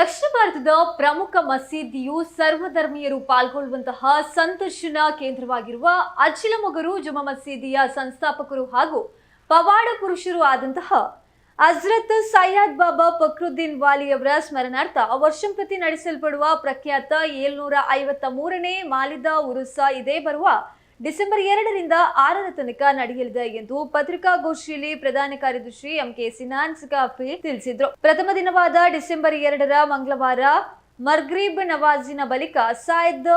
ದಕ್ಷಿಣ ಭಾರತದ ಪ್ರಮುಖ ಮಸೀದಿಯು ಸರ್ವಧರ್ಮೀಯರು ಪಾಲ್ಗೊಳ್ಳುವಂತಹ ಸಂದರ್ಶನ ಕೇಂದ್ರವಾಗಿರುವ ಅಜ್ಜಿಲಮೊಗರು ಜುಮಾ ಮಸೀದಿಯ ಸಂಸ್ಥಾಪಕರು ಹಾಗೂ ಪವಾಡ ಪುರುಷರು ಆದಂತಹ ಅಜ್ರತ್ ಸಯ್ಯದ್ ಬಾಬಾ ಫಕ್ರುದ್ದೀನ್ ವಾಲಿಯವರ ಸ್ಮರಣಾರ್ಥ ವರ್ಷಂಪ್ರತಿ ನಡೆಸಲ್ಪಡುವ ಪ್ರಖ್ಯಾತ ಏಳ್ನೂರ ಐವತ್ತ ಮೂರನೇ ಮಾಲಿದ ಉರುಸ ಇದೇ ಬರುವ ಡಿಸೆಂಬರ್ ಎರಡರಿಂದ ಆರರ ತನಕ ನಡೆಯಲಿದೆ ಎಂದು ಪತ್ರಿಕಾಗೋಷ್ಠಿಯಲ್ಲಿ ಪ್ರಧಾನ ಕಾರ್ಯದರ್ಶಿ ಎಂಕೆ ಸಿನಾನ್ಸ್ ಕಾಫಿ ತಿಳಿಸಿದ್ರು. ಪ್ರಥಮ ದಿನವಾದ ಡಿಸೆಂಬರ್ ಎರಡರ ಮಂಗಳವಾರ ಮರ್ಗ್ರೀಬ್ ನವಾಜಿನ ಬಳಿಕ ಸಾಯದ್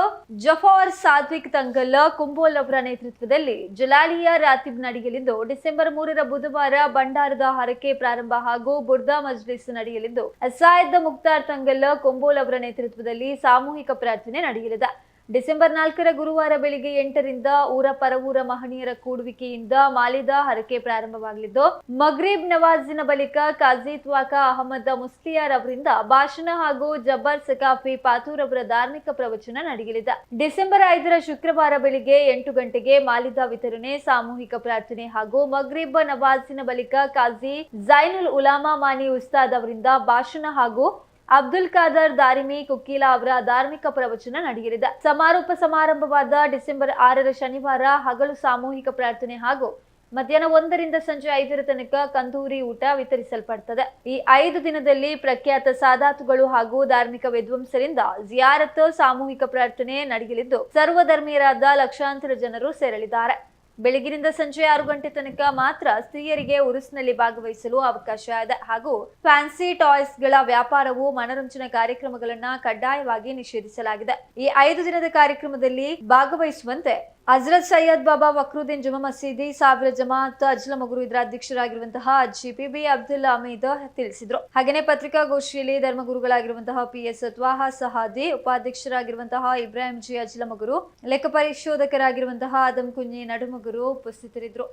ಜಫಾರ್ ಸಾತ್ವಿಕ್ ತಂಗಲ್ ಕುಂಬೋಲ್ ಅವರ ನೇತೃತ್ವದಲ್ಲಿ ಜಲಾಲಿಯಾ ರಾತಿಬ್ ನಡೆಯಲಿದ್ದು, ಡಿಸೆಂಬರ್ ಮೂರರ ಬುಧವಾರ ಭಂಡಾರದ ಹರಕೆ ಪ್ರಾರಂಭ ಹಾಗೂ ಬುರ್ದಾ ಮಜ್ಲಿಸ್ ನಡೆಯಲಿದ್ದು, ಸಾಯದ್ ಮುಕ್ತಾರ್ ತಂಗಲ್ ಕುಂಬೋಲ್ ಅವರ ನೇತೃತ್ವದಲ್ಲಿ ಸಾಮೂಹಿಕ ಪ್ರಾರ್ಥನೆ ನಡೆಯಲಿದೆ. ಡಿಸೆಂಬರ್ ನಾಲ್ಕರ ಗುರುವಾರ ಬೆಳಿಗ್ಗೆ ಎಂಟರಿಂದ ಊರ ಪರವೂರ ಮಹನೀಯರ ಕೂಡುವಿಕೆಯಿಂದ ಮಾಲಿದ ಹರಕೆ ಪ್ರಾರಂಭವಾಗಲಿದ್ದು, ಮಗ್ರೀಬ್ ನವಾಜಿನ ಬಳಿಕ ಕಾಜಿ ತ್ವಾಕ ಅಹಮದ್ ಮುಸ್ಲಿಯಾರ್ ಅವರಿಂದ ಭಾಷಣ ಹಾಗೂ ಜಬ್ಬರ್ ಸಕಾಫಿ ಪಾತೂರ್ ಅವರ ಧಾರ್ಮಿಕ ಪ್ರವಚನ ನಡೆಯಲಿದೆ. ಡಿಸೆಂಬರ್ ಐದರ ಶುಕ್ರವಾರ ಬೆಳಿಗ್ಗೆ ಎಂಟು ಗಂಟೆಗೆ ಮಾಲಿದ ವಿತರಣೆ, ಸಾಮೂಹಿಕ ಪ್ರಾರ್ಥನೆ ಹಾಗೂ ಮಗ್ರೀಬ್ ನವಾಜಿನ ಬಳಿಕ ಕಾಜಿ ಜೈನುಲ್ ಉಲಾಮಾ ಮಾನಿ ಉಸ್ತಾದ್ ಅವರಿಂದ ಭಾಷಣ ಹಾಗೂ ಅಬ್ದುಲ್ ಖಾದರ್ ದಾರಿಮಿ ಕುಕ್ಕೀಲಾ ಅವರ ಧಾರ್ಮಿಕ ಪ್ರವಚನ ನಡೆಯಲಿದೆ. ಸಮಾರೋಪ ಸಮಾರಂಭವಾದ ಡಿಸೆಂಬರ್ ಆರರ ಶನಿವಾರ ಹಗಲು ಸಾಮೂಹಿಕ ಪ್ರಾರ್ಥನೆ ಹಾಗೂ ಮಧ್ಯಾಹ್ನ ಒಂದರಿಂದ ಸಂಜೆ ಐದರ ತನಕ ಕಂದೂರಿ ಊಟ ವಿತರಿಸಲ್ಪಡ್ತದೆ. ಈ ಐದು ದಿನದಲ್ಲಿ ಪ್ರಖ್ಯಾತ ಸಾಧಾತುಗಳು ಹಾಗೂ ಧಾರ್ಮಿಕ ವಿದ್ವಾಂಸರಿಂದ ಜಿಯಾರತ್ ಸಾಮೂಹಿಕ ಪ್ರಾರ್ಥನೆ ನಡೆಯಲಿದ್ದು, ಸರ್ವಧರ್ಮೀಯರಾದ ಲಕ್ಷಾಂತರ ಜನರು ಸೇರಲಿದ್ದಾರೆ. ಬೆಳಗಿನಿಂದ ಸಂಜೆ ಆರು ಗಂಟೆ ತನಕ ಮಾತ್ರ ಸ್ತ್ರೀಯರಿಗೆ ಉರುಸ್ನಲ್ಲಿ ಭಾಗವಹಿಸಲು ಅವಕಾಶ ಇದೆ. ಹಾಗೂ ಫ್ಯಾನ್ಸಿ ಟಾಯ್ಸ್ಗಳ ವ್ಯಾಪಾರವು ಮನರಂಜನಾ ಕಾರ್ಯಕ್ರಮಗಳನ್ನ ಕಡ್ಡಾಯವಾಗಿ ನಿಷೇಧಿಸಲಾಗಿದೆ. ಈ ಐದು ದಿನದ ಕಾರ್ಯಕ್ರಮದಲ್ಲಿ ಭಾಗವಹಿಸುವಂತೆ ಹಜರತ್ ಸೈಯದ್ ಬಾಬಾ ವಕ್ರುದ್ದೀನ್ ಜುಮಾ ಮಸೀದಿ ಸಾವಿರ ಜಮಾತ್ ಅಜ್ಲ ಮಗುರು ಇದರ ಅಧ್ಯಕ್ಷರಾಗಿರುವಂತಹ ಅಜ್ಜಿ ಪಿ ಬಿ ಅಬ್ದುಲ್ ಅಮೀದ್ ತಿಳಿಸಿದ್ರು. ಹಾಗೆಯೇ ಪತ್ರಿಕಾಗೋಷ್ಠಿಯಲ್ಲಿ ಧರ್ಮಗುರುಗಳಾಗಿರುವಂತಹ ಪಿ ಎಸ್ ತ್ವಾಹ ಸಹಾದಿ, ಉಪಾಧ್ಯಕ್ಷರಾಗಿರುವಂತಹ ಇಬ್ರಾಹಿಂ ಜಿ ಅಜ್ಲ ಮಗುರು ಲೆಕ್ಕ ಪರಿಶೋಧಕರಾಗಿರುವಂತಹ ಆದಂ ಕುಂಜಿ ನಡುಮಗುರು ಉಪಸ್ಥಿತರಿದ್ದರು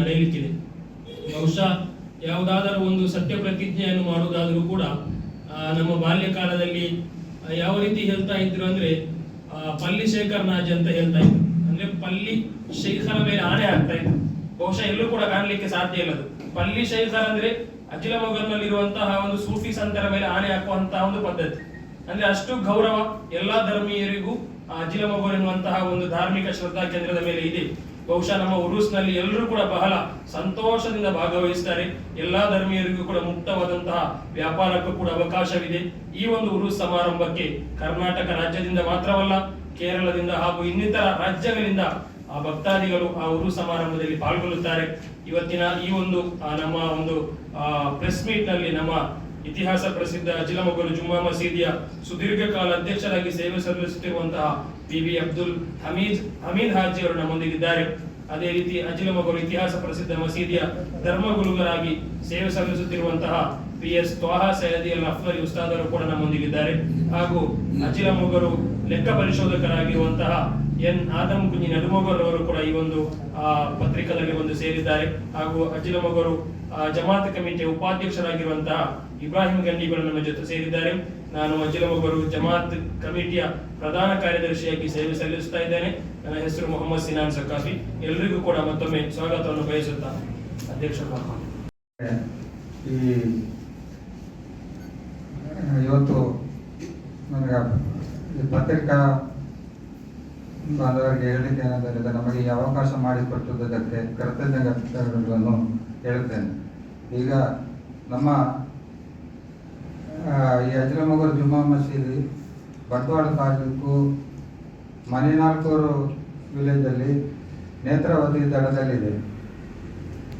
ನಡೆಯಲಿಕ್ಕಿದೆ. ಬಹುಶಃ ಯಾವುದಾದರೂ ಒಂದು ಸತ್ಯ ಪ್ರತಿಜ್ಞೆಯನ್ನು ಮಾಡುವುದಾದರೂ ಕೂಡ ನಮ್ಮ ಬಾಲ್ಯಕಾಲದಲ್ಲಿ ಯಾವ ರೀತಿ ಹೇಳ್ತಾ ಇದ್ರು ಅಂದ್ರೆ ಪಲ್ಲಿ ಶೇಖರ್ ನಾಜಿ ಅಂತ ಹೇಳ್ತಾ ಇದ್ರು. ಅಂದ್ರೆ ಪಲ್ಲಿ ಶೇಖರ ಮೇಲೆ ಆಣೆ ಆಗ್ತಾ ಇದ್ರು ಬಹುಶಃ ಎಲ್ಲೂ ಕೂಡ ಕಾಣಲಿಕ್ಕೆ ಸಾಧ್ಯ ಇಲ್ಲ ಅದು. ಪಲ್ಲಿ ಶೇಖರ್ ಅಂದ್ರೆ ಅಜಿಲಮೊಗರ್ನಲ್ಲಿರುವಂತಹ ಒಂದು ಸೂಫಿ ಸಂತರ ಮೇಲೆ ಆಣೆ ಹಾಕುವಂತಹ ಒಂದು ಪದ್ಧತಿ. ಅಂದ್ರೆ ಅಷ್ಟು ಗೌರವ ಎಲ್ಲಾ ಧರ್ಮೀಯರಿಗೂ ಅಜಿಲ ಎನ್ನುವಂತಹ ಒಂದು ಧಾರ್ಮಿಕ ಶ್ರದ್ಧಾ ಕೇಂದ್ರದ ಮೇಲೆ ಇದೆ. ಬಹುಶಃ ನಮ್ಮ ಉರುಸ್ನಲ್ಲಿ ಎಲ್ಲರೂ ಕೂಡ ಬಹಳ ಸಂತೋಷದಿಂದ ಭಾಗವಹಿಸ್ತಾರೆ. ಎಲ್ಲಾ ಧರ್ಮೀಯರಿಗೂ ಕೂಡ ಮುಕ್ತವಾದಂತಹ ವ್ಯಾಪಾರಕ್ಕೂ ಕೂಡ ಅವಕಾಶವಿದೆ. ಈ ಒಂದು ಉರುಸ್ ಸಮಾರಂಭಕ್ಕೆ ಕರ್ನಾಟಕ ರಾಜ್ಯದಿಂದ ಮಾತ್ರವಲ್ಲ, ಕೇರಳದಿಂದ ಹಾಗೂ ಇನ್ನಿತರ ರಾಜ್ಯಗಳಿಂದ ಆ ಭಕ್ತಾದಿಗಳು ಆ ಉರು ಸಮಾರಂಭದಲ್ಲಿ ಪಾಲ್ಗೊಳ್ಳುತ್ತಾರೆ. ಇವತ್ತಿನ ಈ ಒಂದು ನಮ್ಮ ಒಂದು ಪ್ರೆಸ್ ಮೀಟ್ನಲ್ಲಿ ನಮ್ಮ ಇತಿಹಾಸ ಪ್ರಸಿದ್ಧ ಅಜಿಲಮೊಗಲು ಜುಮ್ಮಾ ಮಸೀದಿಯ ಸುದೀರ್ಘ ಕಾಲ ಅಧ್ಯಕ್ಷರಾಗಿ ಸೇವೆ ಸಲ್ಲಿಸುತ್ತಿರುವಂತಹ ಪಿ ಅಬ್ದುಲ್ ಹಮೀದ್ ಹಮೀದ್ ಹಾಜಿ ಅವರು ನಮ್ಮೊಂದಿಗಿದ್ದಾರೆ. ಅದೇ ರೀತಿ ಅಜಿಲಮೊಗಲು ಇತಿಹಾಸ ಪ್ರಸಿದ್ಧ ಮಸೀದಿಯ ಧರ್ಮಗುರುಗಳಾಗಿ ಸೇವೆ ಸಲ್ಲಿಸುತ್ತಿರುವಂತಹ ಪಿ ಎಸ್ ತ್ವಾಹ ಸೈಯದಿ ಅಲ್ ಅಫ್ಲರಿ ಉಸ್ತಾದರು ಕೂಡ ನಮ್ಮೊಂದಿಗಿದ್ದಾರೆ. ಹಾಗೂ ಅಜಿಲಮೊಗರು ಲೆಕ್ಕ ಪರಿಶೋಧಕರಾಗಿರುವಂತಹ ಎನ್ ಆದಮ್ ಕುಂಜಿ ನಡುಮೊಗರ್ ಅವರು ಕೂಡ ಈ ಒಂದು ಪತ್ರಿಕದಲ್ಲಿ ಒಂದು ಸೇರಿದ್ದಾರೆ. ಹಾಗೂ ಅಜಿಲಮೊಗರು ಜಮಾತ್ ಕಮಿಟಿಯ ಉಪಾಧ್ಯಕ್ಷರಾಗಿರುವಂತಹ ಇಬ್ರಾಹಿಂ ಗಂಡಿಗಳು ನಮ್ಮ ಜೊತೆ ಸೇರಿದ್ದಾರೆ. ನಾನು ಅಜಿಲಮೊಗರು ಜಮಾತ್ ಕಮಿಟಿಯ ಪ್ರಧಾನ ಕಾರ್ಯದರ್ಶಿಯಾಗಿ ಸೇವೆ ಸಲ್ಲಿಸುತ್ತಾ ಇದ್ದೇನೆ. ನನ್ನ ಹೆಸರು ಮೊಹಮ್ಮದ್ ಸಿನಾನ್ ಸಕಾಫಿ. ಎಲ್ರಿಗೂ ಕೂಡ ಮತ್ತೊಮ್ಮೆ ಸ್ವಾಗತವನ್ನು ಬಯಸುತ್ತಾ ಅಧ್ಯಕ್ಷ ಇವತ್ತು ಪತ್ರಿಕಾ ಬಾಂಧವರಿಗೆ ಹೇಳಲಿಕ್ಕೆ ಏನಾದರೂ ನಮಗೆ ಈ ಅವಕಾಶ ಮಾಡಿಕೊಟ್ಟುದಕ್ಕೆ ಕೃತಜ್ಞತೆಗಳನ್ನು ಹೇಳುತ್ತೇನೆ. ಈಗ ನಮ್ಮ ಈ ಜುಮ್ಮಾ ಮಸೀದಿ, ಬಂಟ್ವಾಳ ತಾಲೂಕು, ಮನೆನಾಲ್ಕೂರು ವಿಲೇಜಲ್ಲಿ ನೇತ್ರಾವತಿ ದಡದಲ್ಲಿದೆ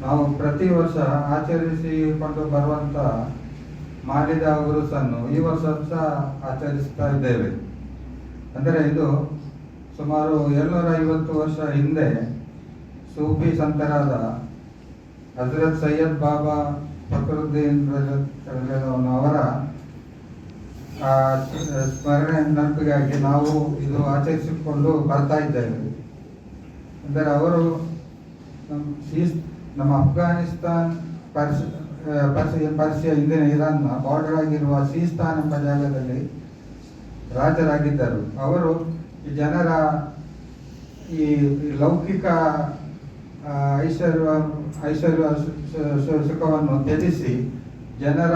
ನಾವು ಪ್ರತಿ ವರ್ಷ ಆಚರಿಸಿಕೊಂಡು ಬರುವಂಥ ಮಾಲಿದ ಗುರುಸನ್ನು ಈ ವರ್ಷ ಸಹ ಆಚರಿಸ್ತಾ ಇದ್ದೇವೆ. ಅಂದರೆ ಇದು ಸುಮಾರು ಏಳ್ನೂರ ಐವತ್ತು ವರ್ಷ ಹಿಂದೆ ಸೂಫಿ ಸಂತರಾದ ಹಜರತ್ ಸೈಯದ್ ಬಾಬಾ ಫಕ್ರುದ್ದೀನ್ ಅವರ ಸ್ಮರಣೆ ನೆನಪಿಗಾಗಿ ನಾವು ಇದು ಆಚರಿಸಿಕೊಂಡು ಬರ್ತಾ ಇದ್ದೇವೆ. ಅಂದರೆ ಅವರು ನಮ್ಮ ಅಫ್ಘಾನಿಸ್ತಾನ್ ಪರ್ಸ್ ಆ, ಪರ್ಸಿಯ ಪರ್ಸಿಯ ಇಂದಿನ ಇರಾನ್ನ ಬಾರ್ಡರ್ ಆಗಿರುವ ಸೀಸ್ತಾನ್ ಎಂಬ ಜಾಗದಲ್ಲಿ ರಾಜರಾಗಿದ್ದರು. ಅವರು ಜನರ ಈ ಲೌಕಿಕ ಐಶ್ವರ್ಯ ಐಶ್ವರ್ಯ ಸುಖವನ್ನು ತ್ಯಜಿಸಿ ಜನರ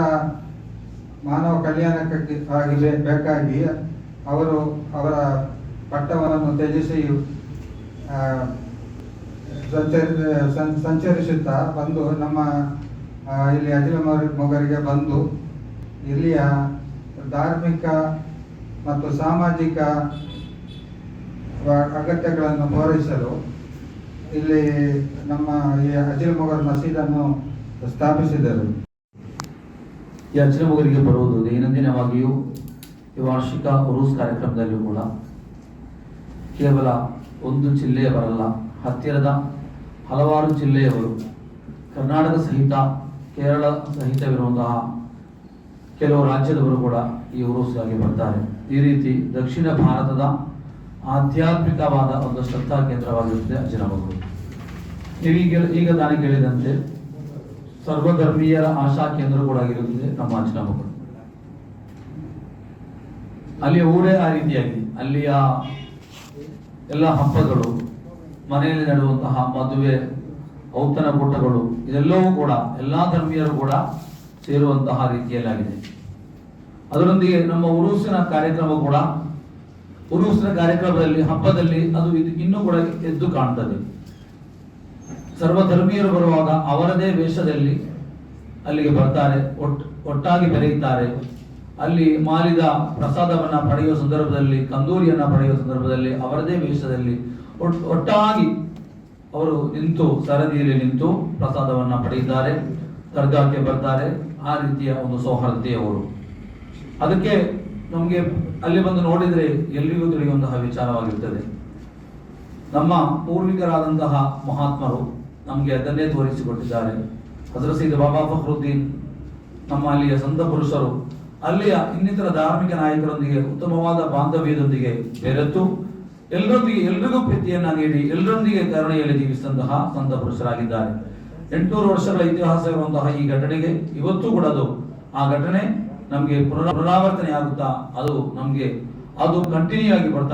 ಮಾನವ ಕಲ್ಯಾಣಕ್ಕಾಗಿ ಆಗಲೇ, ಬೇಕಾಗಿ ಅವರು ಅವರ ಪಟ್ಟವನ್ನು ತ್ಯಜಿಸಿ ಸಂಚರಿಸುತ್ತಾ ಬಂದು ನಮ್ಮ ಇಲ್ಲಿ ಅಜಿಲ ಮೊಗರಿಗೆ ಬಂದು ಇಲ್ಲಿಯ ಧಾರ್ಮಿಕ ಮತ್ತು ಸಾಮಾಜಿಕ ಅಗತ್ಯಗಳನ್ನು ಪೂರೈಸಲು ಇಲ್ಲಿ ನಮ್ಮ ಈ ಅಜಿಲ್ ಮೊಗರ್ ಮಸೀದನ್ನು ಸ್ಥಾಪಿಸಿದರು. ಈ ಅಜ್ರಮಗರಿಗೆ ಬರುವುದು ದೈನಂದಿನವಾಗಿಯೂ ಈ ವಾರ್ಷಿಕ ಉರೂಸ್ ಕಾರ್ಯಕ್ರಮದಲ್ಲಿಯೂ ಕೂಡ. ಕೇವಲ ಒಂದು ಜಿಲ್ಲೆಯ ಬರಲ್ಲ, ಹತ್ತಿರದ ಹಲವಾರು ಜಿಲ್ಲೆಯವರು ಕರ್ನಾಟಕ ಸಹಿತ, ಕೇರಳ ಸಹಿತವಿರುವಂತಹ ಕೆಲವು ರಾಜ್ಯದವರು ಕೂಡ ಈ ಉರುಸ್ಗಾಗಿ ಬರ್ತಾರೆ. ಈ ರೀತಿ ದಕ್ಷಿಣ ಭಾರತದ ಆಧ್ಯಾತ್ಮಿಕವಾದ ಒಂದು ಶ್ರದ್ಧಾ ಕೇಂದ್ರವಾಗಿರುತ್ತದೆ ಅಜ್ರಮಗಳು ನೀವೀಗ ಈಗ ನಾನು ಕೇಳಿದಂತೆ ಸರ್ವಧರ್ಮೀಯರ ಆಶಾ ಕೇಂದ್ರ ಕೂಡ ಆಗಿರುತ್ತದೆ ನಮ್ಮ ಅಜ್ರಮಗಳು ಅಲ್ಲಿಯ ಊರೇ ಆ ರೀತಿಯಾಗಿ ಅಲ್ಲಿಯ ಎಲ್ಲ ಹಬ್ಬಗಳು, ಮನೆಯಲ್ಲಿ ನಡೆಯುವಂತಹ ಮದುವೆ, ಔತಣ ಕೂಟಗಳು, ಇದೆಲ್ಲವೂ ಕೂಡ ಎಲ್ಲಾ ಧರ್ಮೀಯರು ಕೂಡ ಸೇರುವಂತಹ ರೀತಿಯಲ್ಲಾಗಿದೆ. ಅದರೊಂದಿಗೆ ನಮ್ಮ ಉರುಸಿನ ಕಾರ್ಯಕ್ರಮ ಕೂಡ, ಉರುಸಿನ ಕಾರ್ಯಕ್ರಮದಲ್ಲಿ, ಹಬ್ಬದಲ್ಲಿ ಅದು ಇದು ಇನ್ನೂ ಕೂಡ ಎದ್ದು ಕಾಣ್ತದೆ. ಸರ್ವಧರ್ಮೀಯರು ಬರುವಾಗ ಅವರದೇ ವೇಷದಲ್ಲಿ ಅಲ್ಲಿಗೆ ಬರ್ತಾರೆ, ಒಟ್, ಒಟ್ಟಾಗಿ ಬೆರೆಯುತ್ತಾರೆ. ಅಲ್ಲಿ ಮಾಲಿದ ಪ್ರಸಾದವನ್ನ ಪಡೆಯುವ ಸಂದರ್ಭದಲ್ಲಿ ಕಂದೂರಿಯನ್ನ ಪಡೆಯುವ ಸಂದರ್ಭದಲ್ಲಿ ಅವರದೇ ವೇಷದಲ್ಲಿ ಒಟ್- ಒಟ್ಟಾಗಿ ಅವರು ನಿಂತು, ಸರದಿಯಲ್ಲಿ ನಿಂತು ಪ್ರಸಾದವನ್ನ ಪಡೆಯುತ್ತಾರೆ, ದರ್ಗಾಕ್ಕೆ ಬರ್ತಾರೆ. ಆ ರೀತಿಯ ಒಂದು ಸೌಹಾರ್ದತೆಯವರು ಅದಕ್ಕೆ ನಮಗೆ ಅಲ್ಲಿ ಬಂದು ನೋಡಿದರೆ ಎಲ್ರಿಗೂ ತಿಳಿಯುವಂತಹ ವಿಚಾರವಾಗಿರ್ತದೆ. ನಮ್ಮ ಪೂರ್ವಿಕರಾದಂತಹ ಮಹಾತ್ಮರು ನಮಗೆ ಅದನ್ನೇ ತೋರಿಸಿಕೊಟ್ಟಿದ್ದಾರೆ. ಹಜರತ್ ಸೈದ್ ಬಾಬಾ ಫಖರುದ್ದೀನ್, ನಮ್ಮ ಅಲ್ಲಿಯ ಸಂತ ಪುರುಷರು, ಅಲ್ಲಿಯ ಇನ್ನಿತರ ಧಾರ್ಮಿಕ ನಾಯಕರೊಂದಿಗೆ, ಉತ್ತಮವಾದ ಬಾಂಧವ್ಯದೊಂದಿಗೆ ಬೆರೆತು ಎಲ್ಲರೊಂದಿಗೆ ಎಲ್ರಿಗೂ ಪ್ರೀತಿಯನ್ನ ನೀಡಿ ಎಲ್ಲರೊಂದಿಗೆ ಕರುಣೆಯಲ್ಲಿ ಜೀವಿಸಿದಂತಹ ಸಂತ ಪುರುಷರಾಗಿದ್ದಾರೆ. ಎಂಟುನೂರು ವರ್ಷಗಳ ಇತಿಹಾಸ ಇರುವಂತಹ ಈ ಘಟನೆಗೆ ಇವತ್ತು ಕೂಡ ಅದು ಆ ಘಟನೆ ನಮಗೆ ಪುನರಾವರ್ತನೆ ಆಗುತ್ತಾ ಅದು ನಮಗೆ ಅದು ಕಂಟಿನ್ಯೂ ಆಗಿ ಬರ್ತಾ